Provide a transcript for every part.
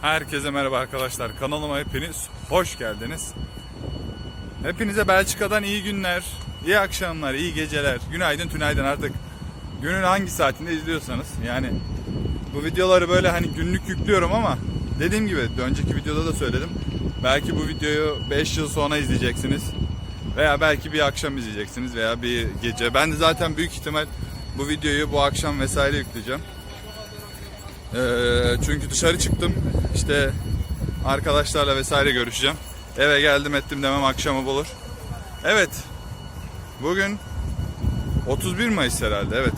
Herkese merhaba arkadaşlar. Kanalıma hepiniz hoş geldiniz. Hepinize Belçika'dan iyi günler, iyi akşamlar, iyi geceler, günaydın, tünaydın artık. Günün hangi saatinde izliyorsanız. Yani bu videoları böyle hani günlük yüklüyorum ama dediğim gibi önceki videoda da söyledim. Belki bu videoyu 5 yıl sonra izleyeceksiniz. Veya belki bir akşam izleyeceksiniz veya bir gece. Ben de zaten büyük ihtimal bu videoyu bu akşam vesaire yükleyeceğim. Ee, çünkü dışarı çıktım. İşte arkadaşlarla vesaire görüşeceğim. Eve geldim ettim demem akşamı bulur. Evet. Bugün 31 Mayıs herhalde evet.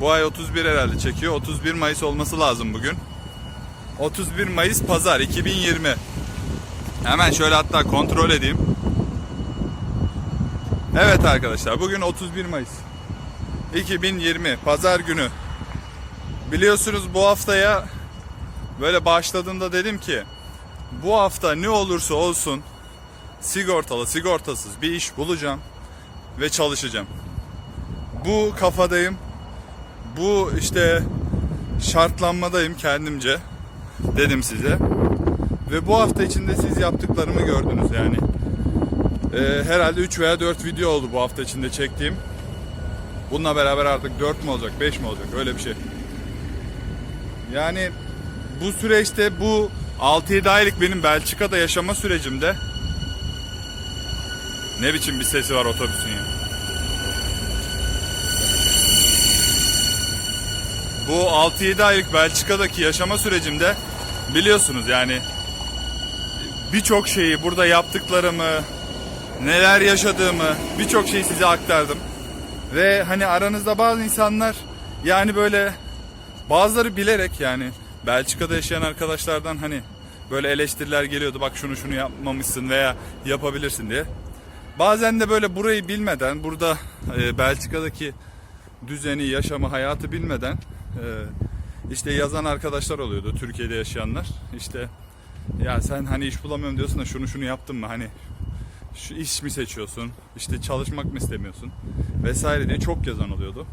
Bu ay 31 herhalde çekiyor. 31 Mayıs olması lazım bugün. 31 Mayıs Pazar 2020. Hemen şöyle hatta kontrol edeyim. Evet arkadaşlar bugün 31 Mayıs 2020 Pazar günü. Biliyorsunuz bu haftaya böyle başladığımda dedim ki bu hafta ne olursa olsun sigortalı sigortasız bir iş bulacağım ve çalışacağım. Bu kafadayım. Bu işte şartlanmadayım kendimce dedim size. Ve bu hafta içinde siz yaptıklarımı gördünüz yani. Ee, herhalde 3 veya 4 video oldu bu hafta içinde çektiğim. Bununla beraber artık 4 mü olacak 5 mi olacak öyle bir şey. Yani bu süreçte bu 6-7 aylık benim Belçika'da yaşama sürecimde ne biçim bir sesi var otobüsün ya. Bu 6-7 aylık Belçika'daki yaşama sürecimde biliyorsunuz yani birçok şeyi burada yaptıklarımı, neler yaşadığımı birçok şeyi size aktardım. Ve hani aranızda bazı insanlar yani böyle bazıları bilerek yani Belçika'da yaşayan arkadaşlardan hani böyle eleştiriler geliyordu bak şunu şunu yapmamışsın veya yapabilirsin diye. Bazen de böyle burayı bilmeden burada e, Belçika'daki düzeni, yaşamı, hayatı bilmeden e, işte yazan arkadaşlar oluyordu Türkiye'de yaşayanlar. İşte ya sen hani iş bulamıyorum diyorsun da şunu şunu yaptın mı hani şu iş mi seçiyorsun işte çalışmak mı istemiyorsun vesaire diye çok yazan oluyordu.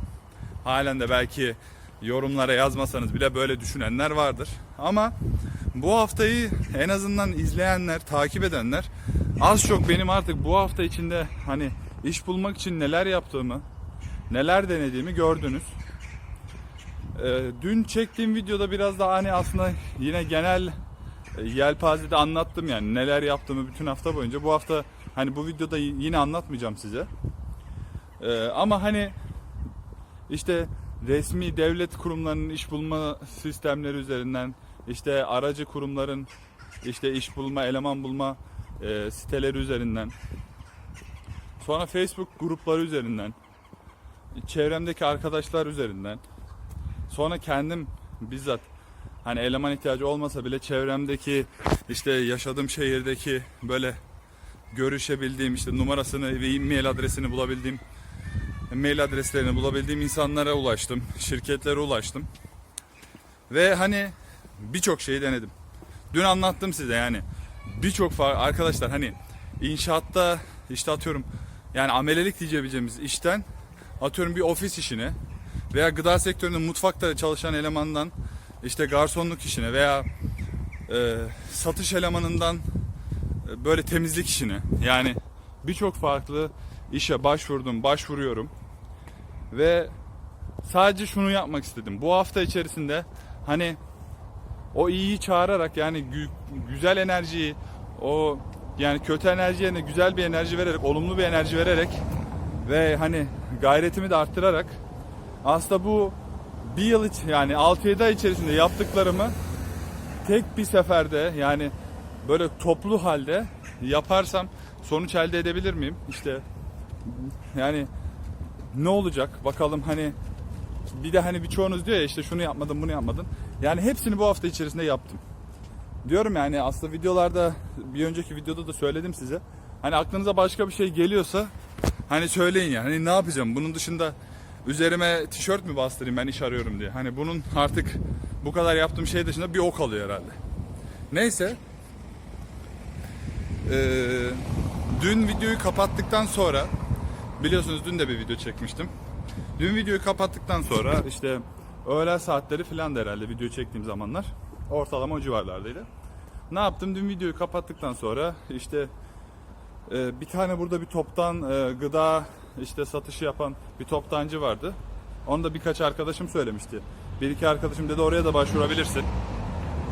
Halen de belki yorumlara yazmasanız bile böyle düşünenler vardır. Ama bu haftayı en azından izleyenler, takip edenler az çok benim artık bu hafta içinde hani iş bulmak için neler yaptığımı, neler denediğimi gördünüz. Ee, dün çektiğim videoda biraz daha hani aslında yine genel e, yelpazede anlattım yani neler yaptığımı bütün hafta boyunca. Bu hafta hani bu videoda yine anlatmayacağım size. Ee, ama hani işte resmi devlet kurumlarının iş bulma sistemleri üzerinden işte aracı kurumların işte iş bulma, eleman bulma e, siteleri üzerinden sonra Facebook grupları üzerinden çevremdeki arkadaşlar üzerinden sonra kendim bizzat hani eleman ihtiyacı olmasa bile çevremdeki işte yaşadığım şehirdeki böyle görüşebildiğim işte numarasını ve e-mail adresini bulabildiğim mail adreslerini bulabildiğim insanlara ulaştım, şirketlere ulaştım. Ve hani birçok şeyi denedim. Dün anlattım size yani. Birçok arkadaşlar hani inşaatta işte atıyorum yani amelelik diyebileceğimiz işten atıyorum bir ofis işine veya gıda sektöründe mutfakta çalışan elemandan işte garsonluk işine veya e, satış elemanından e, böyle temizlik işine yani birçok farklı işe başvurdum, başvuruyorum. Ve sadece şunu yapmak istedim. Bu hafta içerisinde hani o iyiyi çağırarak yani gü- güzel enerjiyi o yani kötü enerji yerine güzel bir enerji vererek, olumlu bir enerji vererek ve hani gayretimi de arttırarak aslında bu bir yıl iç yani 6-7 ay içerisinde yaptıklarımı tek bir seferde yani böyle toplu halde yaparsam sonuç elde edebilir miyim? İşte yani ne olacak bakalım hani bir de hani birçoğunuz diyor ya işte şunu yapmadın bunu yapmadın. Yani hepsini bu hafta içerisinde yaptım. Diyorum yani aslında videolarda bir önceki videoda da söyledim size. Hani aklınıza başka bir şey geliyorsa hani söyleyin ya. Hani ne yapacağım? Bunun dışında üzerime tişört mü bastırayım ben iş arıyorum diye. Hani bunun artık bu kadar yaptığım şey dışında bir ok alıyor herhalde. Neyse. Ee, dün videoyu kapattıktan sonra biliyorsunuz dün de bir video çekmiştim. Dün videoyu kapattıktan sonra işte öğlen saatleri falan da herhalde video çektiğim zamanlar. Ortalama o civarlardaydı. Ne yaptım? Dün videoyu kapattıktan sonra işte e, bir tane burada bir toptan e, gıda işte satışı yapan bir toptancı vardı. Onu da birkaç arkadaşım söylemişti. Bir iki arkadaşım dedi oraya da başvurabilirsin.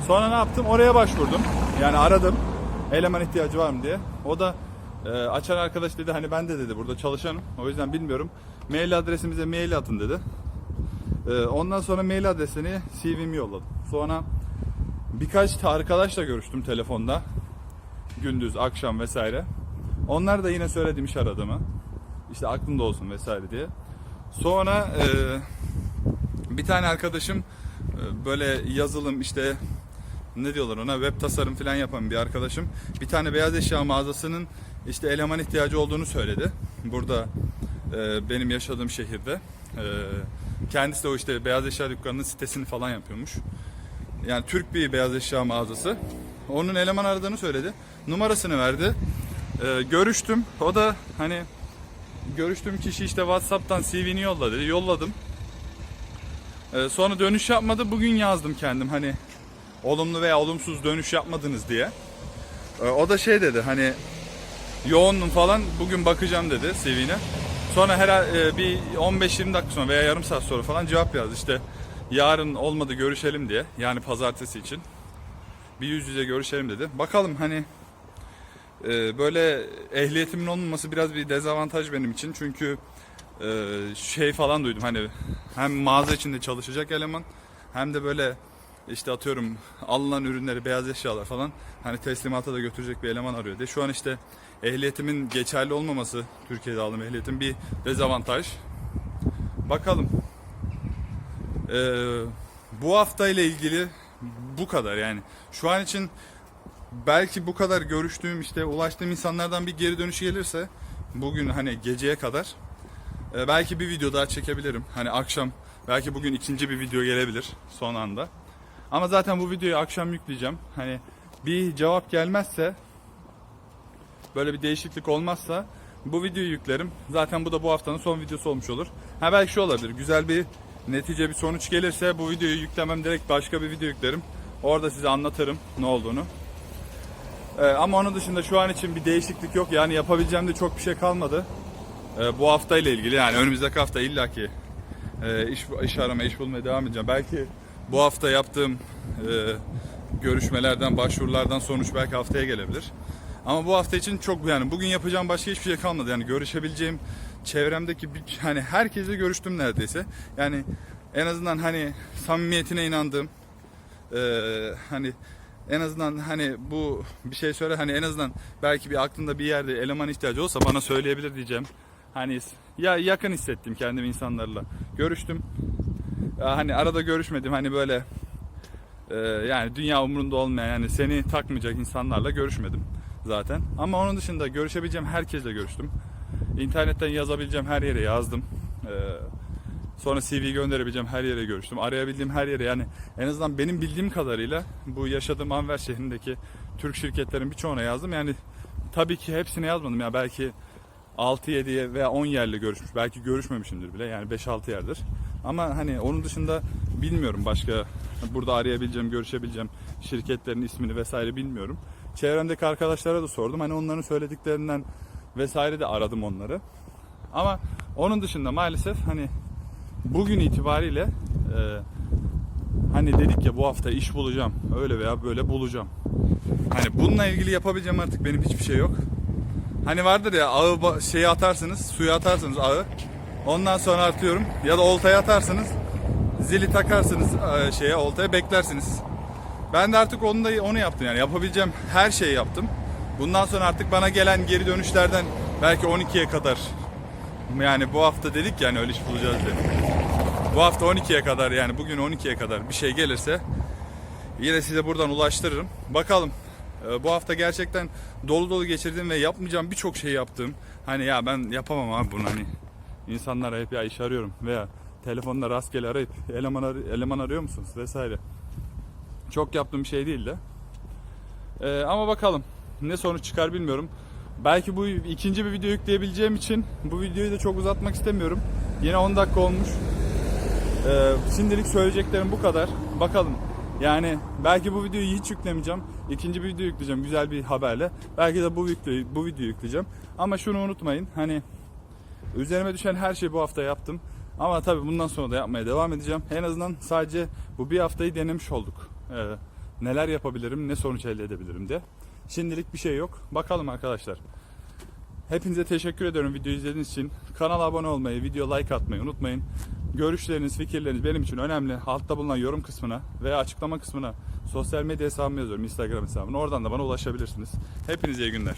Sonra ne yaptım? Oraya başvurdum. Yani aradım. Eleman ihtiyacı var mı diye. O da e, açan arkadaş dedi hani ben de dedi burada çalışanım. O yüzden bilmiyorum. Mail adresimize mail atın dedi. E, ondan sonra mail adresini CV'mi yolladım. Sonra birkaç da arkadaşla görüştüm telefonda. Gündüz, akşam vesaire. Onlar da yine söylediğim iş aradığımı. İşte aklımda olsun vesaire diye. Sonra e, bir tane arkadaşım e, böyle yazılım işte ne diyorlar ona web tasarım falan yapan bir arkadaşım bir tane beyaz eşya mağazasının işte eleman ihtiyacı olduğunu söyledi. Burada e, benim yaşadığım şehirde. E, kendisi de o işte beyaz eşya dükkanının sitesini falan yapıyormuş. Yani Türk bir beyaz eşya mağazası. Onun eleman aradığını söyledi. Numarasını verdi. E, görüştüm. O da hani görüştüğüm kişi işte WhatsApp'tan CV'ni yolla dedi. Yolladım. Ee, sonra dönüş yapmadı. Bugün yazdım kendim hani olumlu veya olumsuz dönüş yapmadınız diye. Ee, o da şey dedi hani yoğunum falan bugün bakacağım dedi CV'ne. Sonra her bir 15-20 dakika sonra veya yarım saat sonra falan cevap yazdı işte yarın olmadı görüşelim diye yani pazartesi için bir yüz yüze görüşelim dedi. Bakalım hani e, böyle ehliyetimin olmaması biraz bir dezavantaj benim için çünkü e, şey falan duydum hani hem mağaza içinde çalışacak eleman hem de böyle işte atıyorum alınan ürünleri beyaz eşyalar falan hani teslimata da götürecek bir eleman arıyor diye. Şu an işte ehliyetimin geçerli olmaması Türkiye'de aldığım ehliyetin bir dezavantaj. Bakalım. Ee, bu hafta ile ilgili bu kadar yani. Şu an için belki bu kadar görüştüğüm işte ulaştığım insanlardan bir geri dönüş gelirse bugün hani geceye kadar e, belki bir video daha çekebilirim. Hani akşam belki bugün ikinci bir video gelebilir son anda. Ama zaten bu videoyu akşam yükleyeceğim. Hani bir cevap gelmezse böyle bir değişiklik olmazsa bu videoyu yüklerim. Zaten bu da bu haftanın son videosu olmuş olur. Ha belki şu olabilir. Güzel bir netice bir sonuç gelirse bu videoyu yüklemem direkt başka bir video yüklerim. Orada size anlatırım ne olduğunu. Ee, ama onun dışında şu an için bir değişiklik yok. Yani yapabileceğim de çok bir şey kalmadı. Ee, bu hafta ile ilgili yani önümüzdeki hafta illaki e, iş, iş aramaya, iş bulmaya devam edeceğim. Belki bu hafta yaptığım e, görüşmelerden, başvurulardan sonuç belki haftaya gelebilir. Ama bu hafta için çok yani bugün yapacağım başka hiçbir şey kalmadı. Yani görüşebileceğim çevremdeki bir, hani herkese görüştüm neredeyse. Yani en azından hani samimiyetine inandığım e, hani en azından hani bu bir şey söyle hani en azından belki bir aklında bir yerde eleman ihtiyacı olsa bana söyleyebilir diyeceğim. Hani ya yakın hissettim kendimi insanlarla. Görüştüm. Ya hani arada görüşmedim hani böyle e, yani dünya umurunda olmayan yani seni takmayacak insanlarla görüşmedim zaten. Ama onun dışında görüşebileceğim herkesle görüştüm. İnternetten yazabileceğim her yere yazdım. E, sonra CV gönderebileceğim her yere görüştüm. Arayabildiğim her yere yani en azından benim bildiğim kadarıyla bu yaşadığım Anver şehrindeki Türk şirketlerin birçoğuna yazdım. Yani tabii ki hepsine yazmadım ya belki 6-7 veya 10 yerle görüşmüş. Belki görüşmemişimdir bile. Yani 5-6 yerdir. Ama hani onun dışında bilmiyorum başka burada arayabileceğim, görüşebileceğim şirketlerin ismini vesaire bilmiyorum. Çevremdeki arkadaşlara da sordum. Hani onların söylediklerinden vesaire de aradım onları. Ama onun dışında maalesef hani bugün itibariyle e, hani dedik ya bu hafta iş bulacağım. Öyle veya böyle bulacağım. Hani bununla ilgili yapabileceğim artık benim hiçbir şey yok. Hani vardır ya ağı şeyi atarsınız, suya atarsınız ağı. Ondan sonra atıyorum ya da oltaya atarsınız. Zili takarsınız e, şeye oltaya beklersiniz. Ben de artık onu da onu yaptım yani yapabileceğim her şeyi yaptım. Bundan sonra artık bana gelen geri dönüşlerden belki 12'ye kadar yani bu hafta dedik yani öyle iş bulacağız dedik. Bu hafta 12'ye kadar yani bugün 12'ye kadar bir şey gelirse yine size buradan ulaştırırım. Bakalım ee, bu hafta gerçekten dolu dolu geçirdim ve yapmayacağım birçok şey yaptım. Hani ya ben yapamam abi bunu hani insanlara hep ya iş arıyorum veya telefonla rastgele arayıp eleman, ar- eleman arıyor musunuz vesaire. Çok yaptığım bir şey değil de. Ee, ama bakalım ne sonuç çıkar bilmiyorum. Belki bu ikinci bir video yükleyebileceğim için bu videoyu da çok uzatmak istemiyorum. Yine 10 dakika olmuş. Ee, şimdilik söyleyeceklerim bu kadar. Bakalım Yani belki bu videoyu hiç yüklemeyeceğim. İkinci bir video yükleyeceğim güzel bir haberle. Belki de bu videoyu, bu videoyu yükleyeceğim. Ama şunu unutmayın. Hani üzerime düşen her şeyi bu hafta yaptım. Ama tabii bundan sonra da yapmaya devam edeceğim. En azından sadece bu bir haftayı denemiş olduk. Ee, neler yapabilirim, ne sonuç elde edebilirim de. Şimdilik bir şey yok. Bakalım arkadaşlar. Hepinize teşekkür ediyorum videoyu izlediğiniz için. Kanala abone olmayı, video like atmayı unutmayın. Görüşleriniz, fikirleriniz benim için önemli. Altta bulunan yorum kısmına veya açıklama kısmına sosyal medya hesabımı yazıyorum. Instagram hesabını. Oradan da bana ulaşabilirsiniz. Hepinize iyi günler.